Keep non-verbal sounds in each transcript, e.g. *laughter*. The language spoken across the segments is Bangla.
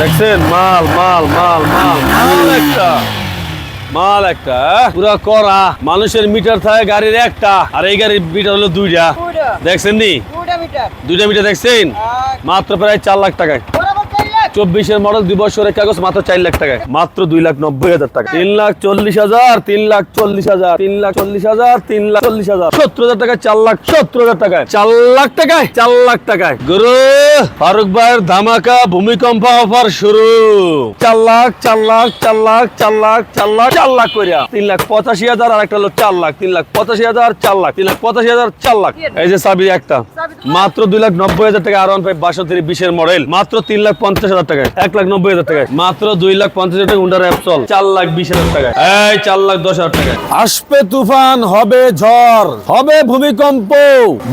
দেখছেন? মাল মাল মাল মাল মাল একটা। মাল একটা পুরো পুরা করা মানুষের মিটার থাকে গাড়ির একটা আর এই গাড়ির মিটার হলো দুইটা। দেখছেন নি? দুইটা মিটার। দুইটা মিটার দেখছেন? মাত্র প্রায় চার লাখ টাকায়। চব্বিশের মডেল দুই বছরের কাগজ মাত্র চার লাখ টাকায়। মাত্র দুই লাখ নব্বই হাজার টাকা। তিন লাখ চল্লিশ হাজার তিন লাখ চল্লিশ হাজার তিন লাখ চল্লিশ হাজার তিন লাখ চল্লিশ হাজার। সত্তর হাজার টাকায় চার লাখ সত্তর হাজার টাকায়। চার লাখ টাকায় চার লাখ টাকায়। গুরু ফারুক ভাইয়ের ধামাকা ভূমিকম্প অফার শুরু। চার লাখ চার লাখ চার লাখ চার লাখ চার লাখ চার লাখ করিয়া তিন লাখ পঁচাশি হাজার আর একটা হলো চার লাখ। তিন লাখ পঁচাশি হাজার চার লাখ। তিন লাখ পঁচাশি হাজার চার লাখ। এই যে সাবি একটা। মাত্র দুই লাখ নব্বই হাজার টাকা আর ওয়ান ফাইভ বাষট্টি বিশের মডেল মাত্র তিন লাখ পঞ্চাশ হাজার টাকায়। এক লাখ নব্বই হাজার টাকায়। মাত্র দুই লাখ পঞ্চাশ হাজার টাকা চার লাখ বিশ হাজার টাকায়। এই চার লাখ দশ হাজার টাকায়। আসবে তুফান, হবে ঝড়, হবে ভূমিকম্প,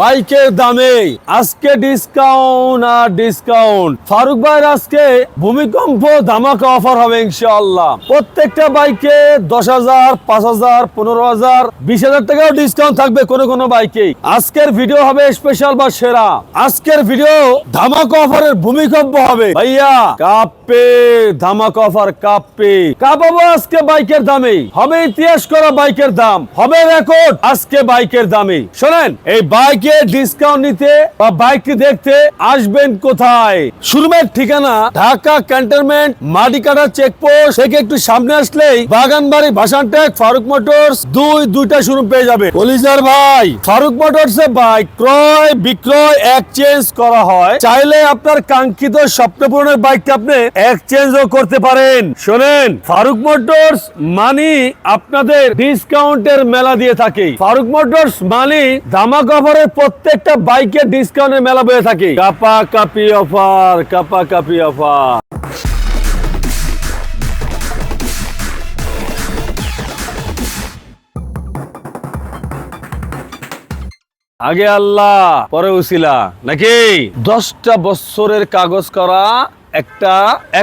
বাইকের দামে। আজকে ডিসকাউন্ট আর ডিসকাউন্ট ফারুক ভাইয়ের আজকে ভূমিকম্প ধামাকা অফার হবে ইনশাআল্লাহ। প্রত্যেকটা বাইকে দশ হাজার, পাঁচ হাজার, পনেরো হাজার, বিশ হাজার টাকাও ডিসকাউন্ট থাকবে কোনো কোনো বাইকে আজকের ভিডিও হবে স্পেশাল বা সেরা। আজকের ভিডিও ধামাকা অফারের ভূমিকম্প হবে। ভাইয়া কাপে ধামাকা অফার কাপে কাপাবো আজকে বাইকের দামে। হবে ইতিহাস করা বাইকের দাম। হবে রেকর্ড আজকে বাইকের দামে। শোনেন, এই বাইকের ডিসকাউন্ট নিতে বা বাইকটি দেখতে আসবেন কোথায়? শুরুমের ঠিকানা, ঢাকা ক্যান্টনমেন্ট মাটিকাটা চেকপোস্ট থেকে একটু সামনে আসলেই বাগানবাড়ি ভাসানটেক ফারুক মোটরস দুই, দুইটা শুরু পেয়ে যাবে কলিজার ভাই, ফারুক মোটরস এ বাইক ক্রয়, বিক্রয় এক্সচেঞ্জ করা হয়। চাইলে আপনার কাঙ্ক্ষিত স্বপ্ন বাইকটা আপনি এক্সচেঞ্জও করতে পারেন। শোনেন, ফারুক মোটরস মানি আপনাদের ডিসকাউন্টের মেলা দিয়ে থাকে। ফারুক মোটরস মানি প্রত্যেকটা বাইকের ডিসকাউন্টের মেলা বয়ে থাকে। কাপা কাপি অফার, কাপা কাপি অফার। আগে আল্লাহ, পরে উসিলা। নাকি? দশটা বছরের কাগজ করা একটা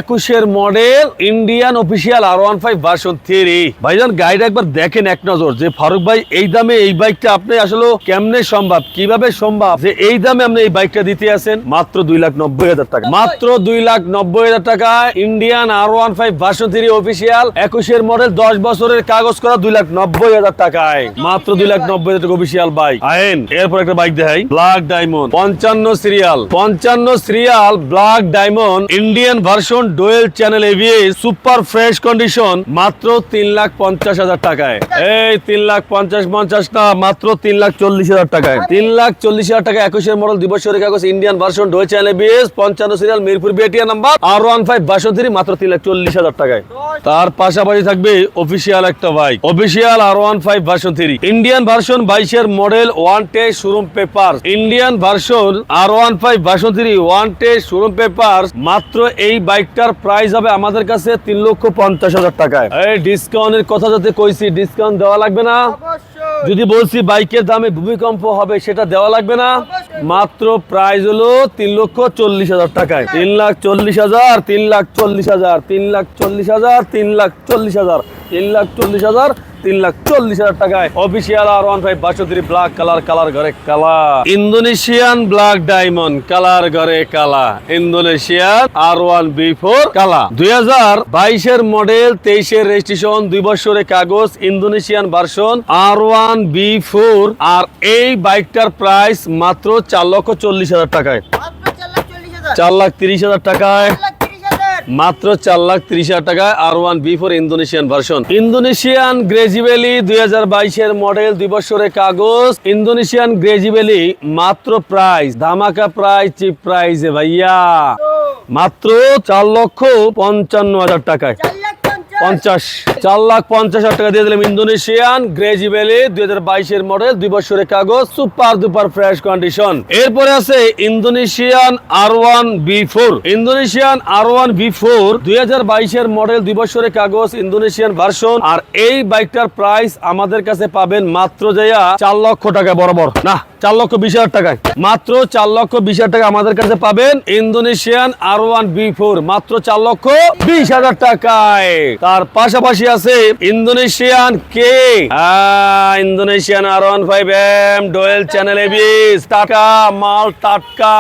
একুশের model Indian official R one five version three ভাইজান, গাড়িটা একবার দেখেন এক নজর যে ফারুক ভাই, এই দামে এই বাইকটা আপনি আসলে কেমনে সম্ভব, কীভাবে সম্ভব যে এই দামে আপনি এই বাইকটা দিতে আছেন? মাত্র দুই লাখ নব্বই হাজার টাকা। মাত্র দুই লাখ নব্বই হাজার টাকা Indian R one five version three official একুশের মডেল, দশ বছরের কাগজ করা দুই লাখ নব্বই হাজার টাকায়। মাত্র দুই লাখ নব্বই হাজার টাকা অফিসিয়াল বাইক। আইন এরপর একটা বাইক দেখাই, ব্ল্যাক ডায়মন্ড, পঞ্চান্ন সিরিয়াল পঞ্চান্ন serial, black diamond Indian version dual channel ABS super fresh condition মাত্র তিন লাখ পঞ্চাশ হাজার টাকায়। এই তিন লাখ পঞ্চাশ পঞ্চাশ না, মাত্র তিন লাখ চল্লিশ হাজার টাকায়। তিন লাখ চল্লিশ হাজার টাকা একুশের মডেল দিবসের কাগজ Indian version dual channel ABS পঞ্চান্ন serial Mirpur বিএটিয়া number R one five version মাত্র তিন লাখ চল্লিশ হাজার টাকায়। তার পাশাপাশি থাকবে অফিসিয়াল একটা বাইক অফিসিয়াল আর one five version three Indian version বাইশের মডেল ওয়ান টে শোরুম পেপার ইন্ডিয়ান ভার্সন আর one five version three one টে শোরুম পেপার মাত্র এই বাইকটার প্রাইস হবে আমাদের কাছে তিন লক্ষ পঞ্চাশ হাজার টাকায়। এই ডিসকাউন্টের কথা যাতে কইছি ডিসকাউন্ট দেওয়া লাগবে না। যদি বলছি বাইকের দামে ভূমিকম্প হবে সেটা দেওয়া লাগবে না। মাত্র প্রাইস হলো তিন লক্ষ চল্লিশ হাজার টাকায়। তিন লাখ চল্লিশ হাজার তিন লাখ চল্লিশ হাজার তিন লাখ চল্লিশ হাজার তিন লাখ চল্লিশ হাজার। তিন লাখ চল্লিশ হাজার তিন লাখ চল্লিশ হাজার টাকায়। অফিসিয়াল আর ওয়ান ফাইভ বাসন্তী ব্ল্যাক কালার কালার ঘরে কালা। ইন্দোনেশিয়ান ব্ল্যাক ডায়মন্ড কালার ঘরে কালা। Indonesian R one B four কালা। দুই হাজার বাইশের মডেল তেইশের রেজিস্ট্রেশন দুই বছরের কাগজ Indonesian version R one B four আর এই বাইকটার প্রাইস মাত্র চার লক্ষ চল্লিশ হাজার টাকায়। চার লাখ তিরিশ হাজার টাকায় চার লাখ তিরিশ হাজার মাত্র চার লাখ ত্রিশ হাজার টাকায় R one B four Indonesian version Indonesian গ্রেজিবেলি দুই হাজার বাইশের মডেল দুই বছরের কাগজ। ইন্দোনেশিয়ান গ্রেজিবেলি মাত্র প্রাইস ধামাকা প্রাইস চিপ প্রাইস ভাইয়া। মাত্র চার লক্ষ পঞ্চান্ন হাজার টাকায়। পঞ্চাশ, চার লাখ পঞ্চাশ হাজার টাকা দিয়ে দিলাম ইন্দোনেশিয়ান গ্রেজিভ্যালি দুই হাজার বাইশের মডেল দুই বছরের কাগজ সুপার দুপার ফ্রেশ কন্ডিশন এরপরে আছে Indonesian R one B four Indonesian R one B four দুই হাজার বাইশের মডেল দুই বছরের কাগজ, ইন্দোনেশিয়ান ভার্সন আর এই বাইকটার প্রাইস আমাদের কাছে পাবেন মাত্র যাইয়া চার লক্ষ টাকা বরাবর। না, চার লক্ষ বিশ হাজার টাকায়। মাত্র চার লক্ষ বিশ হাজার টাকা আমাদের কাছে পাবেন Indonesian R one B four মাত্র চার লক্ষ বিশ হাজার টাকায়। তার পাশাপাশি আছে ইন্দোনেশিয়ান কে? Indonesian R one five M dual channel ABS মাল টাটকা,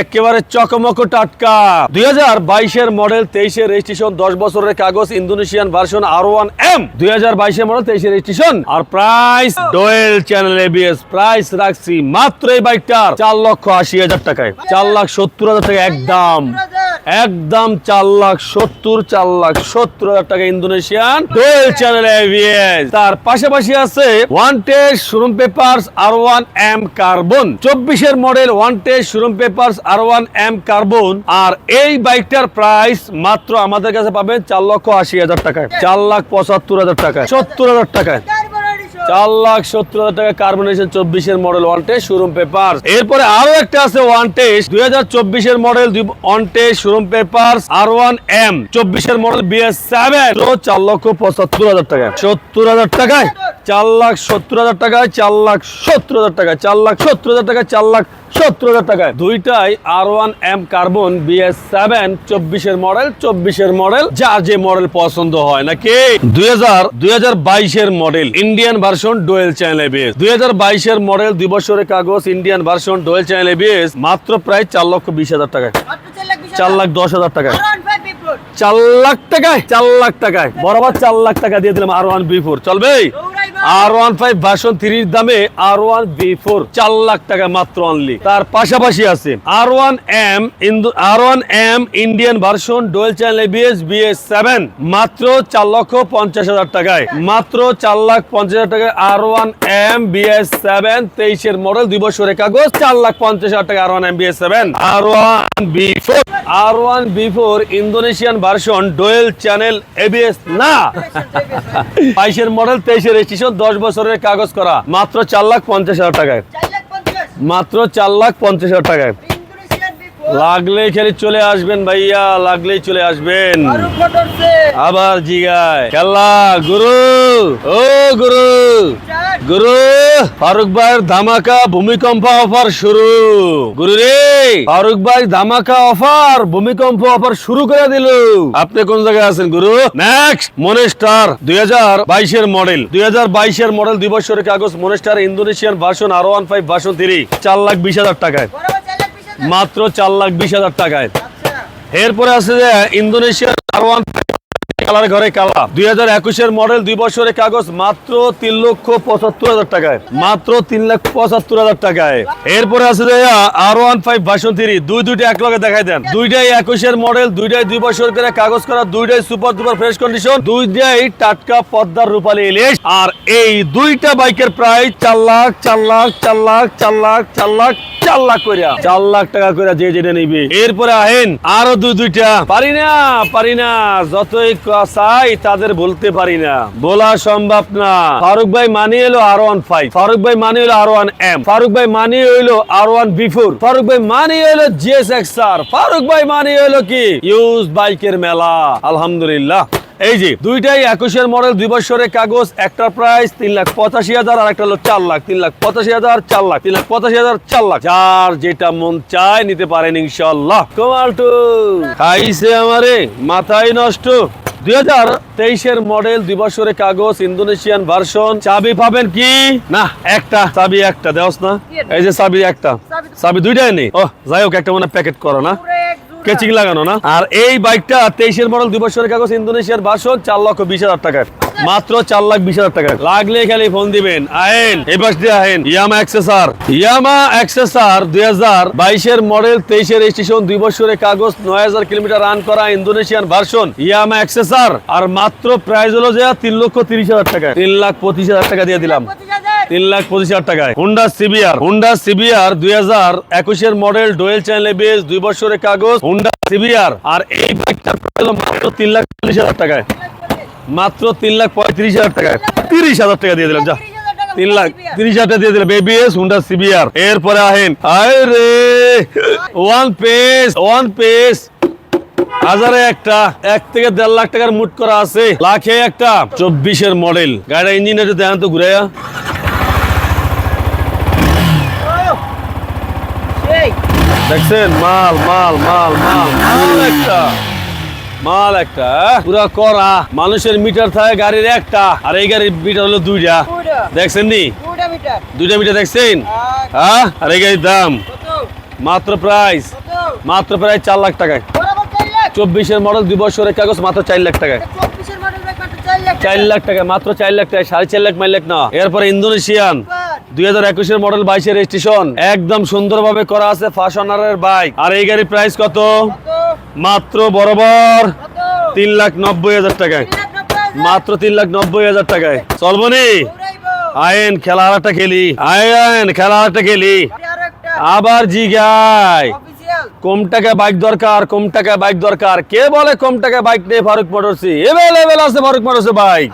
একেবারে চকমক টাটকা। দুই হাজার বাইশের মডেল তেইশের রেজিস্ট্রেশন দশ বছরের কাগজ, Indonesian version R one M দুই হাজার বাইশের মডেল তেইশের রেজিস্ট্রেশন আর price dual channel ABS price রাখছি মাত্র এই বাইকটার চার লক্ষ আশি হাজার টাকায়। চার লাখ সত্তর হাজার টাকা একদম। একদম চার লাখ সত্তর, চার লাখ সত্তর হাজার টাকা ইন্দোনেশিয়ান ডোয়েল চ্যানেল তার পাশাপাশি আছে one test showroom papers R one M carbon চব্বিশের model one test showroom papers R one M carbon আর এই বাইকটার প্রাইস মাত্র আমাদের কাছে পাবেন চার লক্ষ আশি হাজার টাকায়। চার লাখ পঁচাত্তর হাজার টাকায়। সত্তর হাজার টাকায়। চার লাখ সত্তর হাজার টাকা কার্বনেশন চব্বিশের মডেল ওয়ান শোরুম পেপার এরপরে আরও একটা আছে ওয়ান দুই হাজার চব্বিশের model one showroom paper R one M চব্বিশের মডেল বিএস সেভেন চার লক্ষ পঁচাত্তর হাজার টাকা। সত্তর হাজার টাকায় চার লাখ সত্তর হাজার টাকায় চার লাখ সত্তর হাজার টাকায়, চার লাখ সত্তর হাজার টাকায় চার লাখ সত্তর হাজার টাকায়। দুইটাই R one M carbon BS seven চব্বিশের মডেল চব্বিশের মডেল যার যে মডেল পছন্দ হয় নাকি? দুই হাজার দুই হাজার বাইশের model Indian version dual channel ABS দুই হাজার বাইশের মডেল দুই বছরের কাগজ Indian version dual channel ABS মাত্র প্রায় চার লক্ষ বিশ হাজার টাকায়। চার লাখ দশ হাজার টাকায়। চার লাখ টাকায় চার লাখ টাকায়। বরাবর চার লাখ টাকা দিয়ে দিলাম আর ওয়ান বি ফোর চলবে আর ওয়ান ফাইভ ভার্সন থ্রির দামে আর ওয়ান বি ফোর চার লাখ টাকা মাত্র অনলি তার পাশাপাশি আছে R one M R one M Indian version dual channel ABS BS seven মাত্র চার লক্ষ পঞ্চাশ হাজার টাকায়। মাত্র চার লাখ পঞ্চাশ হাজার টাকায় R one M BS seven তেইশের মডেল দুই বছরের কাগজ চার লাখ পঞ্চাশ হাজার টাকা R one M BS seven R one B four R one B four Indonesian version dual channel ABS না। *laughs* বাইশের মডেল তেইশের রেজিস্ট্রেশন দশ বছরের কাগজ করা মাত্র চার লাখ পঞ্চাশ হাজার টাকায়। মাত্র চার লাখ পঞ্চাশ হাজার টাকায়। লাগলেই খালি চলে আসবেন ভাইয়া লাগলেই চলে আসবেন। আবার জিগায়। খেলা গুরু ও গুরু গুরু ফারুক ভাইয়ের ধামাকা ভূমিকম্প অফার শুরু। গুরু রে ফারুক ভাই ধামাকা অফার ভূমিকম্প অফার শুরু করে দিল। আপনি কোন জায়গায় আছেন গুরু? নেক্সট মনেস্টার দুই হাজার বাইশের মডেল দুই হাজার বাইশের মডেল দুই বছরের কাগজ monster Indonesian version R one five version three চার লাখ বিশ হাজার টাকায়। মাত্র চার লাখ বিশ হাজার টাকায়। এরপরে আছে যে ইন্দোনেশিয়ার কালার ঘরে কালা। দুই হাজার একুশের মডেল দুই বছরের কাগজ মাত্র তিন লক্ষ পঁচাত্তর হাজার টাকায়। মাত্র তিন পঁচাত্তর হাজার টাকায়। এরপরে আছে R one five version three দুই এক দেখাই দেন। দুইটাই একুশের মডেল দুইটাই দুই বছর করে কাগজ করা, দুইটাই সুপার দুপার ফ্রেশ কন্ডিশন দুইটাই টাটকা পদ্মার রূপালী ইলিশ। আর এই দুইটা বাইকের প্রায় চার লাখ চার লাখ চার লাখ চার লাখ চার লাখ চার লাখ করিয়া চার লাখ টাকা করে যে যেটা নিবি। এরপরে আহেন, আরও দুই দুইটা। পারি না পারি না, যতই চাই তাদের বলতে পারি না। বলা সম্ভব না। ফারুক ভাই মানিয়ে এলো আর ওয়ান ফাইভ ফারুক ভাই মানিয়ে এলো আর ওয়ান এম ফারুক ভাই মানিয়ে এলো আর ওয়ান বিফোর ফারুক ভাই মানিয়ে এলো জিএস এক্স আর ফারুক ভাই মানিয়ে এলো কি? ইউজ বাইকের মেলা। আলহামদুলিল্লাহ। এই যে দুইটাই একুশের মডেল দুই বছরের কাগজ একটা প্রাইস তিন লাখ পঁচাশি হাজার আর একটা হলো চার লাখ তিন লাখ পঁচাশি হাজার চার লাখ তিন লাখ পঁচাশি হাজার চার লাখ। যার যেটা মন চায় নিতে পারেন ইনশাল্লাহ কমালটু খাইছে আমারে মাথায় নষ্ট। দুই হাজার তেইশের মডেল দুই বছরের কাগজ ইন্দোনেশিয়ান ভার্সন চাবি পাবেন কি? না একটা। চাবি একটা দেওস না। এই যে চাবি একটা। চাবি দুইটাই নেই। ও যাই হোক একটা মনে প্যাকেট করো না। কেচিং লাগানো না? আর এই বাইকটা তেইশের মডেল দুই বছরের কাগজ ইন্দোনেশিয়ার ভার্সন চার লক্ষ বিশ হাজার টাকার। মাত্র চার লাখ বিশ হাজার টাকা লাগলে খালি ফোন দিবেন। আইন এই পাশ দিয়ে আইন ইয়ামা এক্সেসার ইয়ামা এক্সেসার দুই হাজার বাইশের মডেল তেইশের রেজিস্ট্রেশন দুই বছরের কাগজ নয় হাজার কিলোমিটার রান করা ইন্দোনেশিয়ান ভার্সন ইয়ামা এক্সেসার আর মাত্র প্রাইস হলো যে তিন লক্ষ তিরিশ হাজার টাকা তিন লাখ পঁচিশ হাজার টাকা দিয়ে দিলাম। তিন লাখ পঁচিশ হাজার টাকায়। হুন্ডা সিবিআর হুন্ডা সিবিআর দুই হাজার একুশের মডেল ডোয়েল চ্যানেল বেস দুই বছরের কাগজ হুন্ডা সিবিআর আর এই বাইকটার মাত্র তিন লাখ চল্লিশ হাজার টাকায়। মাত্র তিন লাখ পঁয়ত্রিশ হাজার টাকায়। তিরিশ হাজার টাকা দিয়ে দিলাম, যা। তিন লাখ তিরিশ হাজার টাকা দিয়ে দিলাম এবিএস হুন্ডা সিবিআর এরপরে আহেন আয় রে! ওয়ান পেস ওয়ান পেস হাজারে একটা, এক থেকে দেড় লাখ টাকার মুট করা আছে। লাখে একটা। চব্বিশের মডেল গাড়িটা ইঞ্জিন একটু দেখান তো ঘুরে দেখছেন? মাল মাল মাল মাল। মাল একটা। মাল একটা হ্যাঁ? পুরা করা মানুষের মিটার থাকে গাড়ির একটা। আর এই গাড়ির মিটার হলো দুইটা। দেখছেন নি? দুইটা মিটার দেখছেন? হ্যাঁ? আর এই গাড়ির দাম? মাত্র প্রাইস মাত্র প্রায় চার লাখ টাকায়। চব্বিশের মডেল দুই বছরের কাগজ মাত্র চার লাখ টাকায়। চার লাখ টাকা মাত্র চার লাখ টাকা সাড়ে চার লাখ মাইল লাখ না। এরপরে ইন্দোনেশিয়ান। দুই হাজার একুশের মডেল বাইশের রেজিস্ট্রেশন একদম সুন্দরভাবে করা আছে ফার্স্ট অনারের বাইক আর এই গাড়ির প্রাইস কত? মাত্র বরাবর তিন লাখ নব্বই হাজার টাকায়। মাত্র তিন লাখ নব্বই হাজার টাকায়। চলবো নি? আয়েন খেলা একটা খেলি। আয়েন খেলা একটা খেলি। আবার জিগাই। অফিসিয়াল কম টাকা বাইক দরকার, কম টাকা বাইক দরকার। কে বলে কম টাকা বাইক নেই ফারুক মোটরসি? এভেলেবেল আছে ফারুক মোটরসি বাইক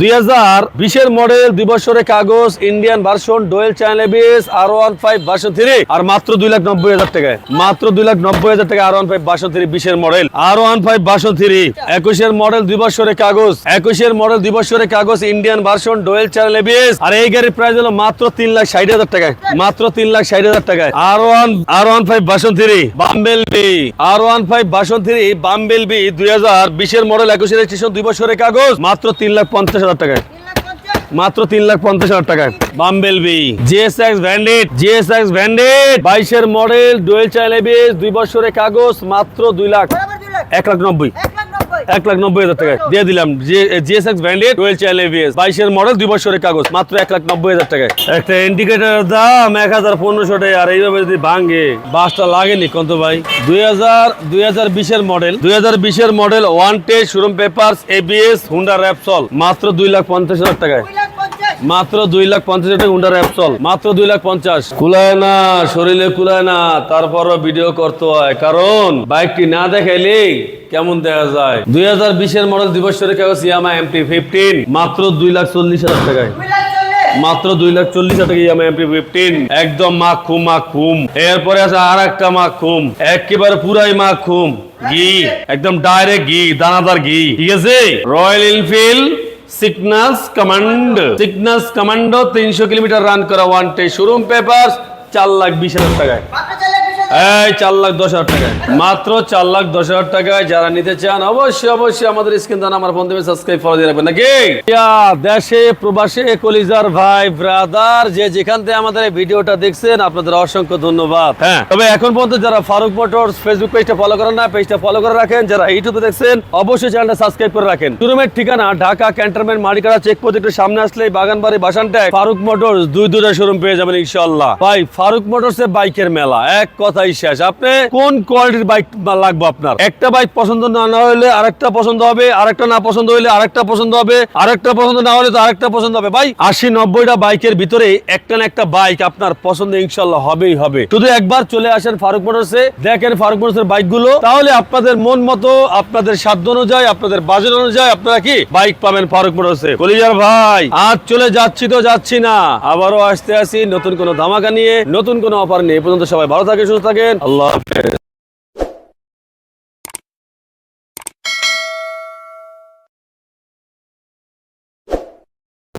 দুই হাজার বিশের মডেল দুই কাগজ Indian version dual channel BS R one five version three আর মাত্র দুই লাখ নব্বই হাজার টাকায়। মাত্র দুই লাখ নব্বই হাজার টাকা R one five version three বিশের model R one five version three একুশের মডেল দুই বছরের কাগজ। একুশের মডেল দুই কাগজ Indian version dual channel BS আর এই গাড়ির প্রাইস হলো মাত্র তিন লাখ ষাট হাজার টাকায়। মাত্র তিন লাখ ষাট হাজার টাকায়। R one R one five version three bumblebee R one five version three bumblebee দুই হাজার বিশের মডেল একুশের রেজিস্ট্রেশন দুই কাগজ। মাত্র তিন লাখ পঞ্চাশ হাজার টাকায়। মাত্র তিন লাখ পঞ্চাশ হাজার টাকায়। বাম্বেলবি জিএস এক্স জিএসএক্স ভ্যান্ডেড জিএসএক্স ভ্যান্ডেড বাইশের মডেল ডুয়েল চাইল এবিএস দুই বছরের কাগজ মাত্র দুই লাখ। বরাবর দুই লাখ। এক লাখ নব্বই। এক লাখ নব্বই হাজার টাকায়। দিয়ে দিলাম জিএসএক্স ব্র্যান্ডেড রয়েল চাইল এভিএস বাইশের মডেল দুই বছরের কাগজ মাত্র এক লাখ নব্বই হাজার টাকায়। একটা ইন্ডিকেটার দাম এক হাজার পনেরোশো টাকা আর এইভাবে যদি ভাঙে বাসটা লাগেনি কত ভাই। দুই হাজার দুই হাজার বিশের মডেল। দুই হাজার বিশের model one test showroom paper ABS Honda Repsol মাত্র দুই লাখ পঞ্চাশ হাজার টাকায়। মাত্র দুই লাখ পঞ্চাশ টাকা হুন্ডা র্যাপসল মাত্র দুই লাখ পঞ্চাশ। কুলায় না, শরীরে কুলায় না, তারপরও ভিডিও করতে হয়। কারণ, বাইকটি না দেখাইলে কেমন দেখা যায়? দুই হাজার বিশের মডেল কাগজ ইয়ামা এমটি ফিফটিন মাত্র দুই লাখ চল্লিশ হাজার টাকায়। মাত্র দুই লাখ চল্লিশ হাজার টাকা ইয়ামা এমটি ফিফটিন একদম মাখুম এরপরে আছে আর একটা মাখুম। একেবারে পুরাই মাখুম। ঘি। একদম ডাইরেক্ট ঘি, দানাদার ঘি। ঠিক আছে? Royal Enfield Cygnus command Cygnus commando তিনশো কিলোমিটার রান করা ওয়ান টে শোরুম পেপার চার লাখ বিশ হাজার টাকায়। এই চার লাখ দশ হাজার টাকায়। মাত্র চার লাখ দশ হাজার টাকায় যারা নিতে চান অবশ্যই অবশ্যই আমাদের স্ক্রিন দান আমার ফোন দেবে সাবস্ক্রাইব ফলো দিয়ে রাখবেন। নাকি? দেশে প্রবাসে কলিজার ভাই ব্রাদার যে যেখান থেকে আমাদের এই ভিডিওটা দেখছেন আপনাদের অসংখ্য ধন্যবাদ। হ্যাঁ। তবে এখন পর্যন্ত যারা ফারুক মোটরস ফেসবুক পেজটা ফলো করেন না পেজটা ফলো করে রাখেন। যারা ইউটিউবে দেখছেন অবশ্যই চ্যানেলটা সাবস্ক্রাইব করে রাখেন। শোরুমের ঠিকানা ঢাকা ক্যান্টনমেন্ট মারিকাড়া চেক প্রজেক্টের সামনে আসলে বাগানবাড়ি বাসানটায় ফারুক মোটরস দুই দুটা শোরুম পেয়ে যাবেন ইনশাল্লাহ ভাই ফারুক মোটরস এর বাইকের মেলা এক কথাই শেষ। আপনি কোন কোয়ালিটির বাইক লাগবে আপনার? একটা বাইক পছন্দ না না হলে আরেকটা পছন্দ হবে, আরেকটা না পছন্দ হলে আরেকটা পছন্দ হবে, আরেকটা পছন্দ না হলে তো আরেকটা পছন্দ হবে। ভাই, আশি, নব্বইটা বাইকের ভিতরে একটা না একটা বাইক আপনার পছন্দ ইনশাল্লাহ হবেই হবে। শুধু একবার চলে আসেন ফারুক মোটরসে, দেখেন ফারুক মোটরসের বাইকগুলো তাহলে আপনাদের মন মতো, আপনাদের সাধ্য অনুযায়ী, আপনাদের বাজেট অনুযায়ী আপনারা কি বাইক পাবেন ফারুক মোটরসে? কলিজার ভাই আজ চলে যাচ্ছি তো যাচ্ছি না। আবারও আসতে আসি নতুন কোনো ধামাকা নিয়ে, নতুন কোনো অফার নিয়ে। পর্যন্ত সবাই ভালো থাকে সুস্থ থাকেন আল্লাহ হাফেজ